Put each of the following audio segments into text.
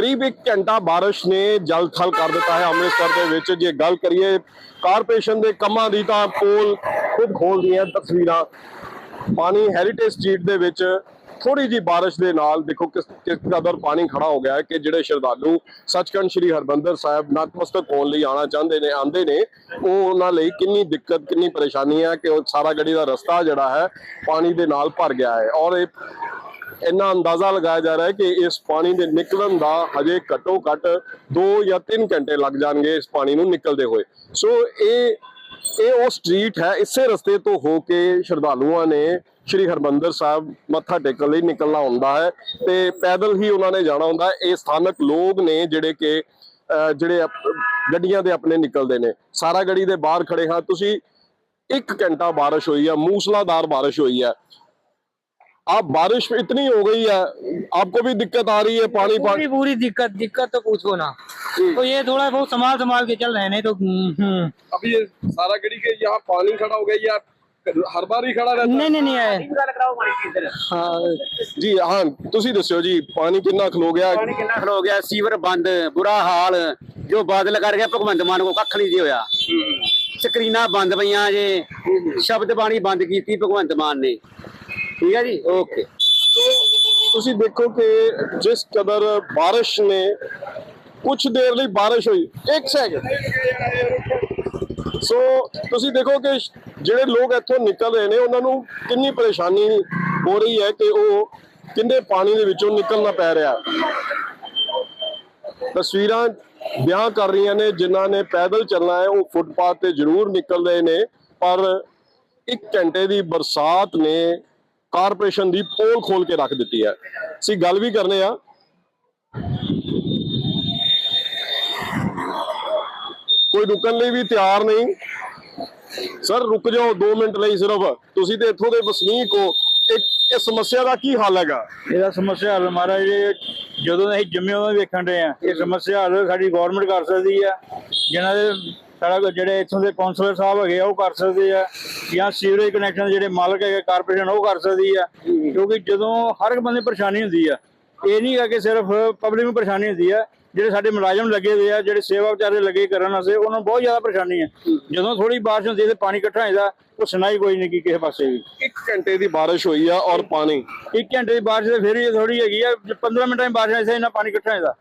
ਕਰੀਬ 1 ਘੰਟਾ ਬਾਰਿਸ਼ ਨੇ ਜਲ ਥਲ ਕਰ ਦਿੱਤਾ ਹੈ ਅੰਮ੍ਰਿਤਸਰ ਦੇ ਵਿੱਚ। ਜੇ ਗੱਲ ਕਰੀਏ ਕਾਰਪੋਰੇਸ਼ਨ ਦੇ ਕੰਮਾਂ ਦੀ ਤਾਂ ਪੋਲ ਖੁਦ ਖੋਲਦੀਆਂ ਤਸਵੀਰਾਂ। ਪਾਣੀ ਹੈਰੀਟੇਜ ਸਟਰੀਟ ਦੇ ਵਿੱਚ ਥੋੜੀ ਜੀ ਬਾਰਿਸ਼ ਦੇ ਨਾਲ ਦੇਖੋ ਕਿਸ ਕਿਸ ਕਦਰ ਪਾਣੀ ਖੜਾ ਹੋ ਗਿਆ ਹੈ ਕਿ ਜਿਹੜੇ ਸ਼ਰਧਾਲੂ ਸੱਚਖੰਡ ਸ੍ਰੀ ਹਰਮੰਦਰ ਸਾਹਿਬ ਨਤਮਸਤਕ ਹੋਣ ਲਈ ਆਣਾ ਚਾਹੁੰਦੇ ਨੇ ਆਂਦੇ ਨੇ, ਉਹ ਉਹਨਾਂ ਲਈ ਕਿੰਨੀ ਦਿੱਕਤ, ਕਿੰਨੀ ਪਰੇਸ਼ਾਨੀ ਹੈ ਕਿ ਉਹ ਸਾਰਾ ਗੱਡੀ ਦਾ ਰਸਤਾ ਜਿਹੜਾ ਹੈ ਪਾਣੀ ਦੇ ਨਾਲ ਭਰ ਗਿਆ ਹੈ। ਔਰ ਇਹ ਇੰਨਾ ਅੰਦਾਜ਼ਾ ਲਗਾਇਆ ਜਾ ਰਿਹਾ ਹੈ ਕਿ ਇਸ ਪਾਣੀ ਦੇ ਨਿਕਲਣ ਦਾ ਹਜੇ ਘੱਟੋ ਘੱਟ 2 ਜਾਂ 3 ਘੰਟੇ ਲੱਗ ਜਾਣਗੇ ਇਸ ਪਾਣੀ ਨੂੰ ਨਿਕਲਦੇ ਹੋਏ। ਸੋ ਇਹ ਇਹ ਉਹ ਸਟਰੀਟ ਹੈ, ਇਸੇ ਰਸਤੇ ਤੋਂ ਹੋ ਕੇ ਸ਼ਰਧਾਲੂਆਂ ਨੇ ਸ਼੍ਰੀ ਹਰਮੰਦਰ ਸਾਹਿਬ ਮੱਥਾ ਟੇਕਣ ਲਈ ਨਿਕਲਣਾ ਹੁੰਦਾ ਹੈ ਤੇ ਪੈਦਲ ਹੀ ਉਹਨਾਂ ਨੇ ਜਾਣਾ ਹੁੰਦਾ ਇਹ ਸਥਾਨਕ ਲੋਕ ਨੇ ਜਿਹੜੇ ਕਿ ਜਿਹੜੇ ਗੱਡੀਆਂ ਦੇ ਆਪਣੇ ਨਿਕਲਦੇ ਨੇ। ਸਾਰਾ ਗੜੀ ਦੇ ਬਾਹਰ ਖੜੇ ਹਾਂ। ਤੁਸੀਂ ਇੱਕ ਘੰਟਾ بارش ਹੋਈ ਹੈ ਮੂਸਲਾਦਾਰ بارش ਹੋਈ ਹੈ आप बारिश इतनी हो गई है आपको भी दिक्कत आ रही है पानी पूरी पानी पूरी दिक्कत दिक्कत तो पूछो ना तो ये थोड़ा बहुत संभाल संभाल के चल रहे हैं नहीं तो हम्म, हम्म। अभी ये सारा गड़ी के यहाँ पानी खड़ा हो गया या हर बार ही खड़ा रहता है नहीं नहीं नहीं है हाँ जी हाँ ਤੁਸੀਂ ਦੱਸਿਓ ਜੀ ਪਾਣੀ ਕਿੰਨਾ ਖਲੋ ਗਿਆ ਪਾਣੀ ਕਿੰਨਾ ਖਲੋ ਗਿਆ ਸੀਵਰ ਬੰਦ ਬੁਰਾ ਹਾਲ ਜੋ ਬਾਦਲ ਕਰ ਗਿਆ ਭਗਵੰਤ ਮਾਨ ਕੋ ਕੱਖ ਨਹੀਂ ਜੀ ਹੋਇਆ ਸਕਰੀਨਾਂ ਬੰਦ ਪਈਆਂ ਜੇ ਸ਼ਬਦ ਬਾਣੀ ਬੰਦ ਕੀਤੀ ਭਗਵੰਤ ਮਾਨ ਨੇ ਠੀਕ ਹੈ ਜੀ? ਓਕੇ ਤੁਸੀਂ ਦੇਖੋ ਕਿ ਜਿਸ ਕਦਰ ਬਾਰਿਸ਼ ਨੇ ਕੁਝ ਦੇਰ ਲਈ ਬਾਰਿਸ਼ ਹੋਈ। ਇੱਕ ਸੈਕਿੰਡ ਸੋ ਤੁਸੀਂ ਦੇਖੋ ਕਿ ਜਿਹੜੇ ਲੋਕ ਇੱਥੋਂ ਨਿਕਲ ਰਹੇ ਨੇ, ਉਹਨਾਂ ਨੂੰ ਕਿੰਨੀ ਪਰੇਸ਼ਾਨੀ ਹੋ ਰਹੀ ਹੈ ਕਿ ਉਹ ਕਿੰਨੇ ਪਾਣੀ ਦੇ ਵਿੱਚੋਂ ਨਿਕਲਣਾ ਪੈ ਰਿਹਾ। ਤਸਵੀਰਾਂ ਵਿਆਹ ਕਰ ਰਹੀਆਂ ਨੇ, ਜਿਨ੍ਹਾਂ ਨੇ ਪੈਦਲ ਚੱਲਣਾ ਹੈ, ਉਹ ਫੁੱਟਪਾਥ ਤੇ ਜ਼ਰੂਰ ਨਿਕਲ ਰਹੇ ਨੇ, ਪਰ ਇੱਕ ਘੰਟੇ ਦੀ ਬਰਸਾਤ ਨੇ ਕਾਰਪੋਰੇਸ਼ਨ ਦੀ ਪੋਲ ਖੋਲ ਕੇ ਰੱਖ ਦਿੱਤੀ ਹੈ। ਅਸੀਂ ਗੱਲ ਵੀ ਕਰਨੇ ਆ। ਕੋਈ ਰੁਕਣ ਲਈ ਵੀ ਤਿਆਰ ਨਹੀਂ। ਸਰ, ਰੁਕ ਜਾਓ 2 ਮਿੰਟ ਲਈ ਸਿਰਫ। ਤੁਸੀਂ ਤੇ ਇੱਥੋਂ ਦੇ ਵਸਨੀਕ ਹੋ। ਇੱਕ, ਇਹ ਸਮੱਸਿਆ ਦਾ ਕੀ ਹੱਲ ਹੈਗਾ? ਇਹਦਾ ਸਮੱਸਿਆ ਹੱਲ ਮਹਾਰਾਜ ਜਦੋਂ ਅਸੀਂ ਜੰਮੇ ਉਦੋਂ ਵੇਖਣ ਰਹੇ ਆ। ਇਹ ਸਮੱਸਿਆ ਹੱਲ ਸਾਡੀ ਗਵਰਨਮੈਂਟ ਕਰ ਸਕਦੀ ਆ। ਜਿਨ੍ਹਾਂ ਦੇ ਸਾਡਾ ਜਿਹੜੇ ਇੱਥੋਂ ਦੇ ਕਾਉਂਸਲਰ ਸਾਹਿਬ ਹੈਗੇ ਆ ਉਹ ਕਰ ਸਕਦੇ ਆ। ਜਾਂ ਸੀਵਰੇਜ ਕਨੈਕਸ਼ਨ ਜਿਹੜੇ ਮਾਲਕ ਹੈਗੇ ਕਾਰਪੋਰੇਸ਼ਨ ਉਹ ਕਰ ਸਕਦੀ ਆ। ਕਿਉਂਕਿ ਜਦੋਂ ਹਰ ਇੱਕ ਬੰਦੇ ਨੂੰ ਪਰੇਸ਼ਾਨੀ ਹੁੰਦੀ ਆ ਇਹ ਨਹੀਂ ਹੈ ਕਿ ਸਿਰਫ ਪਬਲਿਕ ਨੂੰ ਪਰੇਸ਼ਾਨੀ ਹੁੰਦੀ ਆ ਜਿਹੜੇ ਸਾਡੇ ਮੁਲਾਜ਼ਮ ਲੱਗੇ ਹੋਏ ਆ ਜਿਹੜੇ ਸੇਵਾ ਵਿਚਾਰੇ ਲੱਗੇ ਕਰਨ ਵਾਸਤੇ ਉਹਨਾਂ ਨੂੰ ਬਹੁਤ ਜ਼ਿਆਦਾ ਪਰੇਸ਼ਾਨੀ ਹੈ ਜਦੋਂ ਥੋੜੀ ਬਾਰਿਸ਼ ਹੁੰਦੀ ਹੈ ਤੇ ਪਾਣੀ ਇਕੱਠਾ ਹੋ ਜਾਂਦਾ ਉਹ ਸੁਣਾਈ ਕੋਈ ਨਹੀਂ ਕੀ ਕਿਸੇ ਪਾਸੇ ਵੀ। ਇੱਕ ਘੰਟੇ ਦੀ ਬਾਰਿਸ਼ ਹੋਈ ਆ ਔਰ ਪਾਣੀ? ਇੱਕ ਘੰਟੇ ਦੀ ਬਾਰਿਸ਼ ਤੇ ਫਿਰ ਵੀ ਥੋੜੀ ਹੈਗੀ ਆ ਜੇ 15 ਮਿੰਟਾਂ ਦੀ ਬਾਰਿਸ਼ ਐਸੇ ਇੰਨਾ ਪਾਣੀ ਇਕੱਠਾ ਹੁੰਦਾ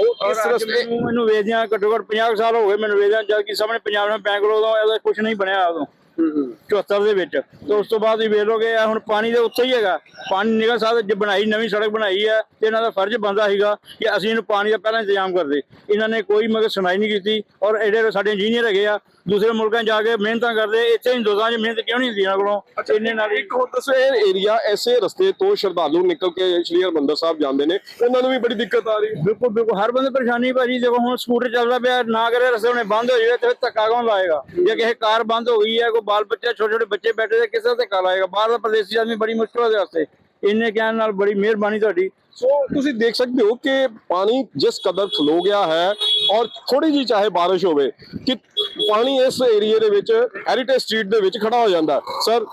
ਉਹ ਇਸ ਰਸਤੇ ਮੈਨੂੰ ਮੈਨੂੰ ਵੇਚਦਿਆਂ ਘੱਟੋ ਘੱਟ 50 ਸਾਲ ਹੋ ਗਏ ਮੈਨੂੰ ਵੇਚਦਿਆਂ ਜਦ ਕਿ ਸਾਹਮਣੇ ਪੰਜਾਬ ਨਾਲ ਉਦੋਂ ਇਹਦਾ ਕੁਝ ਨਹੀਂ ਬਣਿਆ ਉਦੋਂ। 74 ਦੇ ਵਿੱਚ। ਤੇ ਉਸ ਤੋਂ ਬਾਅਦ ਹੀ ਵੇਖ ਲੋਗੇ ਆ ਹੁਣ ਪਾਣੀ ਦੇ ਉੱਤੇ ਹੀ ਹੈਗਾ। ਪਾਣੀ ਨਿਕਲ ਸਕਦਾ ਜੇ ਬਣਾਈ ਨਵੀਂ ਸੜਕ ਬਣਾਈ ਹੈ ਤੇ ਇਹਨਾਂ ਦਾ ਫਰਜ਼ ਬੰਦਾ ਸੀਗਾ ਕਿ ਅਸੀਂ ਇਹਨੂੰ ਪਾਣੀ ਦਾ ਪਹਿਲਾਂ ਇੰਤਜ਼ਾਮ ਕਰਦੇ। ਇਹਨਾਂ ਨੇ ਕੋਈ ਮਗਰ ਸੁਣਾਈ ਨਹੀਂ ਕੀਤੀ ਔਰ ਐਡੇ ਸਾਡੇ ਇੰਜੀਨੀਅਰ ਹੈਗੇ ਆ ਦੂਸਰੇ ਮੁਲਕਾਂ ਜਾ ਕੇ ਮਿਹਨਤਾਂ ਕਰਦੇ ਇੱਥੇ ਹਿੰਦੁਸਤਾਨ 'ਚ ਮਿਹਨਤ ਕਿਉਂ ਨਹੀਂ ਹੁੰਦੀ ਇਹਨਾਂ ਕੋਲੋਂ? ਇੰਨੇ ਨਾਲ ਇੱਕ ਹੋਰ ਦੱਸੋ ਇਹ ਏਰੀਆ ਐਸੇ ਰਸਤੇ ਤੋਂ ਸ਼ਰਧਾਲੂ ਨਿਕਲ ਕੇ ਸ਼੍ਰੀ ਹਰਮੰਦਰ ਸਾਹਿਬ ਜਾਂਦੇ ਨੇ। ਉਹਨਾਂ ਨੂੰ ਵੀ ਬੜੀ ਦਿੱਕਤ ਆ ਰਹੀ। ਬਿਲਕੁਲ ਬਿਲਕੁਲ ਹਰ ਬੰਦੇ ਪਰੇਸ਼ਾਨੀ ਭਾਜੀ। ਦੇਖੋ ਹੁਣ ਸਕੂਟਰ ਚੱਲਦਾ ਪਿਆ ਨਾ ਕਰੇ ਰਸਤੇ ਹੁਣੇ ਬੰਦ ਹੋ ਜਾਵੇ ਤੇ ਧੱਕਾ ਕੌਣ ਲਾਏਗਾ? ਜੇ ਕਿਸੇ ਕਾਰ ਬੰਦ ਹੋ ਗਈ ਹੈ ਕੋਈ ਬਾਲ ਬੱਚਾ ਛੋਟੇ ਛੋਟੇ ਬੱਚੇ ਬੈਠੇ ਤੇ ਕਿਸੇ ਦਾ ਧੱਕਾ ਲਾਏਗਾ ਬਾਹਰ ਦਾ ਪ੍ਰਦੇਸੀ ਆਦਮੀ ਬੜੀ ਮੁਸ਼ਕਲ ਉਹਦੇ ਵਾਸਤੇ। ਇੰਨੇ ਕਹਿਣ ਨਾਲ ਬੜੀ ਮਿਹਰਬਾਨੀ ਤੁਹਾਡੀ। ਸੋ ਤੁਸੀਂ ਦੇਖ ਸਕਦੇ ਹੋ ਕਿ ਪਾਣੀ ਜਿਸ ਕਦਰ ਖਲੋ ਗਿਆ ਹੈ ਔਰ ਥੋੜੀ ਜੀ ਚਾਹੇ ਬਾਰਿਸ਼ ਹੋਵੇ ਕਿ ਪਾਣੀ ਇਸ ਏਰੀਏ ਦੇ ਵਿੱਚ ਹੈਰੀਟੇਜ ਸਟਰੀਟ ਦੇ ਵਿੱਚ ਖੜਾ ਹੋ ਜਾਂਦਾ। ਸਰ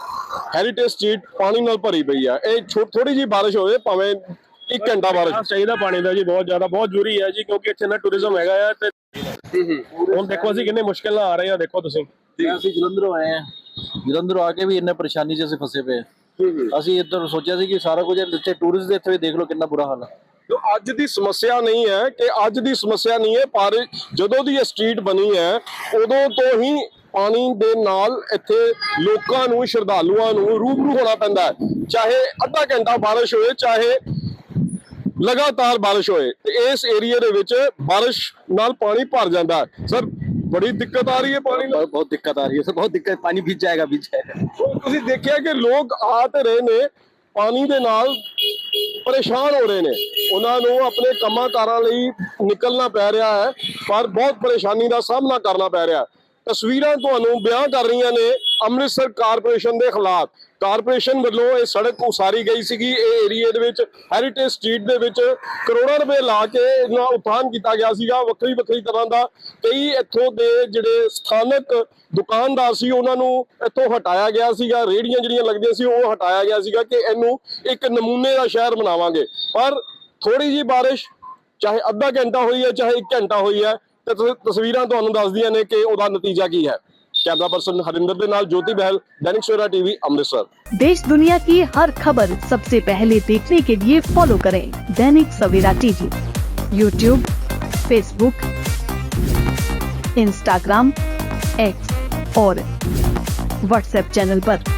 ਹੈਰੀਟੇਜ ਸਟਰੀਟ ਪਾਣੀ ਨਾਲ ਭਰੀ ਪਈ ਹੈ ਇਹ ਥੋੜੀ ਜੀ ਬਾਰਿਸ਼ ਹੋਵੇ ਭਾਵੇਂ ਇੱਕ ਘੰਟਾ ਬਾਰਿਸ਼ ਚਾਹੀਦਾ ਪਾਣੀ ਦਾ ਜੀ ਬਹੁਤ ਜ਼ਿਆਦਾ ਬਹੁਤ ਜ਼ਰੂਰੀ ਹੈ ਜੀ ਕਿਉਂਕਿ ਇੱਥੇ ਨਾ ਟੂਰਿਜ਼ਮ ਹੈਗਾ ਆ ਤੇ ਹੁਣ ਦੇਖੋ ਅਸੀਂ ਕਿੰਨੇ ਮੁਸ਼ਕਿਲ ਨਾਲ ਆ ਰਹੇ ਆ ਦੇਖੋ ਤੁਸੀਂ। ਅਸੀਂ ਜਲੰਧਰੋਂ ਆਏ ਆ ਜਲੰਧਰੋਂ ਆ ਕੇ ਵੀ ਇੰਨੇ ਪਰੇਸ਼ਾਨੀ 'ਚ ਅਸੀਂ ਫਸੇ ਪਏ ਆ ਅਸੀਂ ਇੱਧਰ ਸੋਚਿਆ ਸੀ ਕਿ ਸਾਰਾ ਕੁਝ ਇੱਥੇ ਟੂਰਿਸਟ ਦੇ ਇੱਥੇ ਵੀ ਦੇਖ ਲਓ ਕਿੰਨਾ ਬੁਰਾ ਹਾਲ ਹੈ ਜੋ ਅੱਜ ਦੀ ਸਮੱਸਿਆ ਨਹੀਂ ਹੈ ਕਿ ਅੱਜ ਦੀ ਸਮੱਸਿਆ ਨਹੀਂ ਹੈ ਪਰ ਜਦੋਂ ਦੀ ਇਹ ਸਟਰੀਟ ਬਣੀ ਹੈ ਉਦੋਂ ਤੋਂ ਹੀ ਪਾਣੀ ਦੇ ਨਾਲ ਇੱਥੇ ਲੋਕਾਂ ਨੂੰ ਸ਼ਰਧਾਲੂਆਂ ਨੂੰ ਰੂਬਰੂ ਹੋਣਾ ਪੈਂਦਾ ਹੈ। ਚਾਹੇ ਅੱਧਾ ਘੰਟਾ ਬਾਰਿਸ਼ ਹੋਏ ਚਾਹੇ ਲਗਾਤਾਰ ਬਾਰਿਸ਼ ਹੋਏ ਤੇ ਇਸ ਏਰੀਆ ਦੇ ਵਿੱਚ ਬਾਰਿਸ਼ ਨਾਲ ਪਾਣੀ ਭਰ ਜਾਂਦਾ ਸਰ ਬੜੀ ਦਿੱਕਤ ਆ ਰਹੀ ਹੈ ਪਾਣੀ ਨਾਲ बहुत बहुत दिक्कत आ रही है सर बहुत दिक्कत पानी भीग जाएगा भीग जाएगा ਤੁਸੀਂ ਦੇਖਿਆ ਕਿ ਲੋਕ ਆ ਤੇ ਰਹੇ ਨੇ ਪਾਣੀ ਦੇ ਨਾਲ ਪਰੇਸ਼ਾਨ ਹੋ ਰਹੇ ਨੇ ਉਹਨਾਂ ਨੂੰ ਆਪਣੇ ਕੰਮਾਂ ਕਾਰਾਂ ਲਈ ਨਿਕਲਣਾ ਪੈ ਰਿਹਾ ਹੈ ਪਰ ਬਹੁਤ ਪਰੇਸ਼ਾਨੀ ਦਾ ਸਾਹਮਣਾ ਕਰਨਾ ਪੈ ਰਿਹਾ ਹੈ ਤਸਵੀਰਾਂ ਤੁਹਾਨੂੰ ਬਿਆਨ ਕਰ ਰਹੀਆਂ ਨੇ ਅੰਮ੍ਰਿਤਸਰ ਕਾਰਪੋਰੇਸ਼ਨ ਦੇ ਖਿਲਾਫ। ਕਾਰਪੋਰੇਸ਼ਨ ਵੱਲੋਂ ਇਹ ਸੜਕ ਉਸਾਰੀ ਗਈ ਸੀਗੀ। ਇਹ ਏਰੀਏ ਦੇ ਵਿੱਚ ਹੈਰੀਟੇਜ ਸਟਰੀਟ ਦੇ ਵਿੱਚ ਕਰੋੜਾਂ ਰੁਪਏ ਲਾ ਕੇ ਇਹਨਾਂ ਉਥਾਨ ਕੀਤਾ ਗਿਆ ਸੀਗਾ। ਵੱਖਰੀ ਵੱਖਰੀ ਤਰ੍ਹਾਂ ਦਾ ਕਈ ਇੱਥੋਂ ਦੇ ਜਿਹੜੇ ਸਥਾਨਕ ਦੁਕਾਨਦਾਰ ਸੀ, ਉਹਨਾਂ ਨੂੰ ਇੱਥੋਂ ਹਟਾਇਆ ਗਿਆ ਸੀਗਾ। ਰੇੜੀਆਂ ਜਿਹੜੀਆਂ ਲੱਗਦੀਆਂ ਸੀ, ਉਹ ਹਟਾਇਆ ਗਿਆ ਸੀਗਾ ਕਿ ਇਹਨੂੰ ਇੱਕ ਨਮੂਨੇ ਦਾ ਸ਼ਹਿਰ ਬਣਾਵਾਂਗੇ। ਪਰ ਥੋੜੀ ਜੀ ਬਾਰਿਸ਼, ਚਾਹੇ ਅੱਧਾ ਘੰਟਾ ਹੋਈ ਹੈ, ਚਾਹੇ 1 ਘੰਟਾ ਹੋਈ ਹੈ ਤੇ ਤਸ- ਤਸਵੀਰਾਂ ਤੁਹਾਨੂੰ ਦੱਸਦੀਆਂ ਨੇ ਕਿ ਉਹਦਾ ਨਤੀਜਾ ਕੀ ਹੈ ਕੈਮਰਾ ਪਰਸਨ ਹਰਿੰਦਰ ਦੇ ਨਾਲ ਜੋਤੀ ਬਹਿਲ ਦੈਨਿਕ ਸਵੇਰਾ ਟੀਵੀ ਅੰਮ੍ਰਿਤਸਰ देश दुनिया की हर खबर सबसे पहले देखने के लिए फॉलो करें Dainik Savera TV YouTube Facebook Instagram X और व्हाट्सएप चैनल पर।